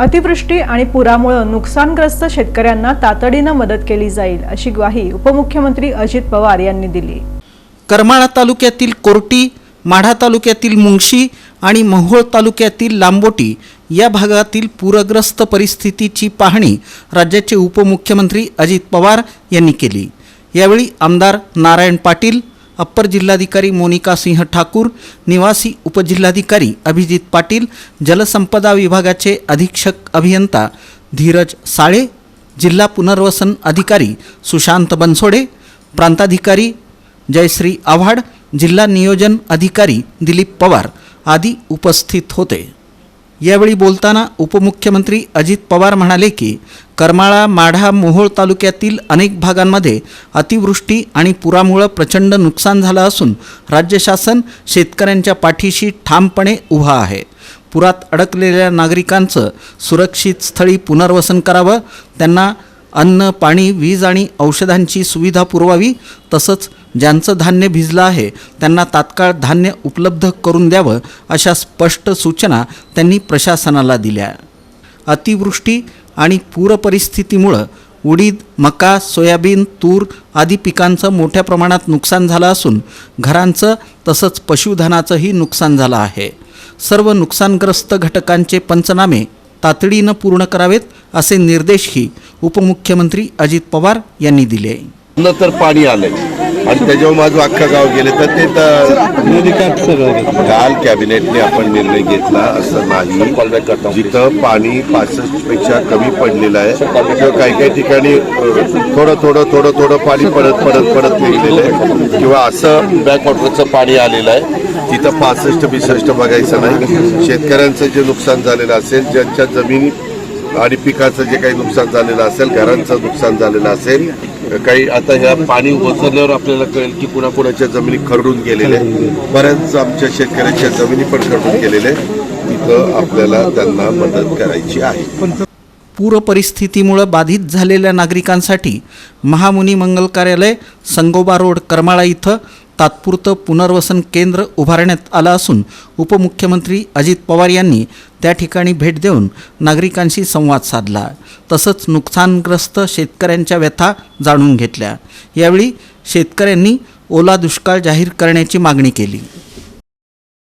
अतिवृष्टी आणि पुरामुळे नुकसानग्रस्त शेतकऱ्यांना तातडीनं मदत केली जाईल अशी ग्वाही उपमुख्यमंत्री अजित पवार यांनी दिली. करमाळा तालुक्यातील कोर्टी माढा तालुक्यातील मुंगशी आणि मोहोळ तालुक्यातील लांबोटी या भागातील पूरग्रस्त परिस्थितीची पाहणी राज्याचे उपमुख्यमंत्री अजित पवार यांनी केली. यावेळी आमदार नारायण पाटील अप्पर जिल्हाधिकारी मोनिका सिंह ठाकूर निवासी उपजिल्हाधिकारी अभिजित पाटील जलसंपदा विभागाचे अधीक्षक अभियंता धीरज साळे जिल्हा पुनर्वसन अधिकारी सुशांत बनसोडे प्रांताधिकारी जयश्री आव्हाड जिल्हा नियोजन अधिकारी दिलीप पवार आदी उपस्थित होते. यावेळी बोलताना उपमुख्यमंत्री अजित पवार म्हणाले की करमाळा माढा मोहोळ तालुक्यातील अनेक भागांमध्ये अतिवृष्टी आणि पुरामुळं प्रचंड नुकसान झालं असून राज्य शासन शेतकऱ्यांच्या पाठीशी ठामपणे उभा आहे. पुरात अडकलेल्या नागरिकांचं सुरक्षित स्थळी पुनर्वसन करावं त्यांना अन्न पाणी वीज आणि औषधांची सुविधा पुरवावी तसंच ज्यांचं धान्य भिजलं आहे त्यांना तात्काळ धान्य उपलब्ध करून द्यावं अशा स्पष्ट सूचना त्यांनी प्रशासनाला दिल्या. अतिवृष्टी आणि पूरपरिस्थितीमुळं उडीद मका सोयाबीन तूर आदी पिकांचं मोठ्या प्रमाणात नुकसान झालं असून घरांचं तसंच पशुधनाचंही नुकसान झालं आहे. सर्व नुकसानग्रस्त घटकांचे पंचनामे तातडीनं पूर्ण करावेत असे निर्देशही उपमुख्यमंत्री अजित पवार यांनी दिले. न तर पाणी आलंय. आणि त्याच्यावर माझं अख्खा गाव गेले. तर ते तर काल कॅबिनेटने आपण निर्णय घेतला असं नाही. जिथं पाणी पासष्टपेक्षा कमी पडलेलं आहे किंवा काही काही ठिकाणी थोडं थोडं थोडं थोडं पाणी पडत पडत पडत निघलेलं आहे. किंवा असं बॅकवॉटरचं पाणी आलेलं आहे. तिथं पासष्ट बिसष्ट बघायचं नाही. शेतकऱ्यांचं जे नुकसान झालेलं असेल ज्यांच्या जमिनी आणि पिकाचं जे काही नुकसान झालेलं असेल घरांचं नुकसान झालेलं असेल काही आता ह्या पाणी ओसरल्यावर आपल्याला कळेल की कुणाकुणाच्या जमिनी खरडून गेलेल्या बऱ्याच आमच्या शेतकऱ्यांच्या जमिनी पण खरडून गेलेल्या आहेत. तिथं आपल्याला त्यांना मदत करायची आहे पूरपरिस्थितीमुळं बाधित झालेल्या नागरिकांसाठी महामुनी मंगल कार्यालय संगोबा रोड करमाळा इथं तात्पुरतं पुनर्वसन केंद्र उभारण्यात आलं असून उपमुख्यमंत्री अजित पवार यांनी त्या ठिकाणी भेट देऊन नागरिकांशी संवाद साधला. तसंच नुकसानग्रस्त शेतकऱ्यांच्या व्यथा जाणून घेतल्या. यावेळी शेतकऱ्यांनी ओला दुष्काळ जाहीर करण्याची मागणी केली.